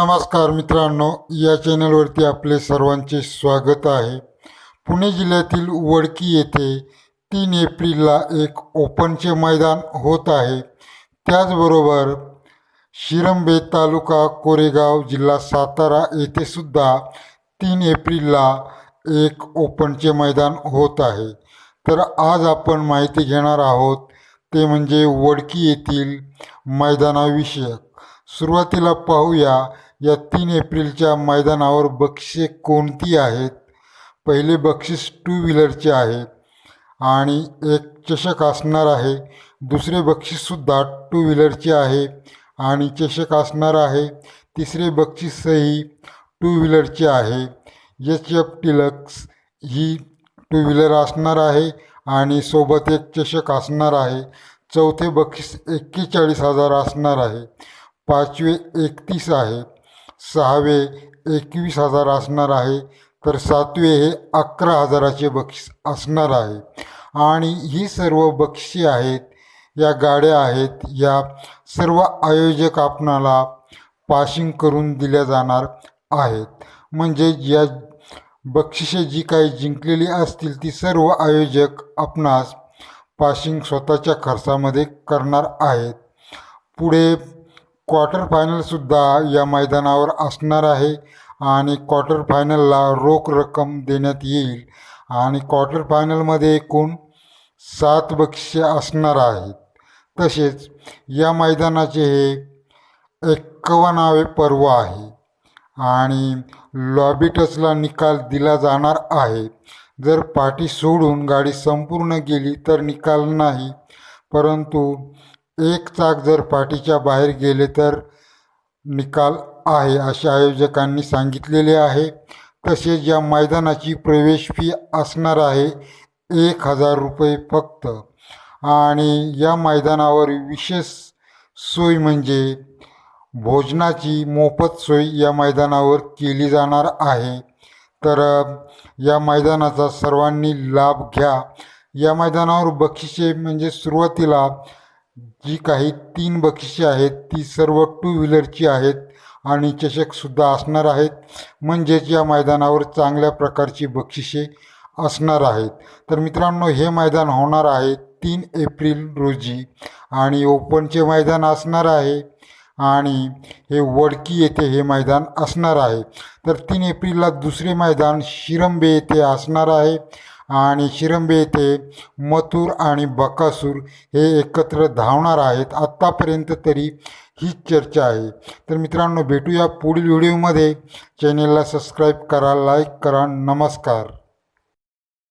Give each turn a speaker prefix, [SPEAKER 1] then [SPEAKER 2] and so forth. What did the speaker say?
[SPEAKER 1] नमस्कार मित्रांनो या चॅनलवरती आपले सर्वांचे स्वागत आहे. पुणे जिल्ह्यातील वडकी येथे तीन एप्रिलला एक ओपनचे मैदान होत आहे. त्याचबरोबर शिरंबे तालुका कोरेगाव जिल्हा सातारा येथे सुद्धा तीन एप्रिलला एक ओपनचे मैदान होत आहे. तर आज आपण माहिती घेणार आहोत ते म्हणजे वडकी येथील मैदानाविषयक. सुरुवातीला पाहूया या तीन एप्रिलच्या मैदानावर बक्षिसे कोणती आहेत? पहिले बक्षीस टू व्हीलरचे आहे आणि एक चषक असणार आहे. दुसरे बक्षीससुद्धा टू व्हीलरचे आहे आणि चषक असणार आहे. तिसरे बक्षीसही टू व्हीलरचे आहे. एच एफ टिलक्स ही टू व्हीलर असणार आहे आणि सोबत एक चषक असणार आहे. चौथे बक्षीस एक्केचाळीस हजार असणार आहे. पाचवे एकतीस आहे. सहावे एकवीस हजार असणार आहे तर सातवे हे अकरा हजाराचे बक्षीस असणार आहे. आणि ही सर्व बक्षी आहेत या गाड्या आहेत या सर्व आयोजक आपणाला पाशिंग करून दिल्या जाणार आहेत. म्हणजे या बक्षिसे जी काही जिंकलेली असतील ती सर्व आयोजक आपणास पाशिंग स्वतःच्या खर्चामध्ये करणार आहेत. पुढे क्वार्टर फायनलसुद्धा या मैदानावर असणार आहे आणि क्वार्टर फायनलला रोख रक्कम देण्यात येईल. आणि क्वार्टर फायनलमध्ये एकूण सात बक्षिसे असणार आहेत. तसेच या मैदानाचे हे एक्कावन्नावे पर्व आहे आणि लॉबी टचला निकाल दिला जाणार आहे. जर पाठी सोडून गाडी संपूर्ण गेली तर निकाल नाही परंतु एक चाक जर पाठीच्या बाहेर गेले तर निकाल आहे असे आयोजकांनी सांगितलेले आहे. तसेच या मैदानाची प्रवेश फी असणार आहे एक हजार रुपये फक्त. आणि या मैदानावर विशेष सोय म्हणजे भोजनाची मोफत सोय या मैदानावर केली जाणार आहे. तर या मैदानाचा सर्वांनी लाभ घ्या. या मैदानावर बक्षिसे म्हणजे सुरुवातीला जी काही तीन बक्षिसे आहेत ती सर्व टू व्हीलरची आहेत आणि चषकसुद्धा असणार आहेत. म्हणजेच या मैदानावर चांगल्या प्रकारची बक्षिसे असणार आहेत. तर मित्रांनो हे मैदान होणार आहे तीन एप्रिल रोजी आणि ओपनचे मैदान असणार आहे आणि हे वडकी येथे हे मैदान असणार आहे. तर तीन एप्रिलला दुसरे मैदान शिरंबे येथे असणार आहे. आणि शिरंबे येथे मथुर आणि बकासूर हे एकत्र धावणार आहेत. आत्तापर्यंत तरी हीच चर्चा आहे. तर मित्रांनो भेटूया पुढील व्हिडिओमध्ये. चॅनेलला सबस्क्राईब करा लाईक करा. नमस्कार.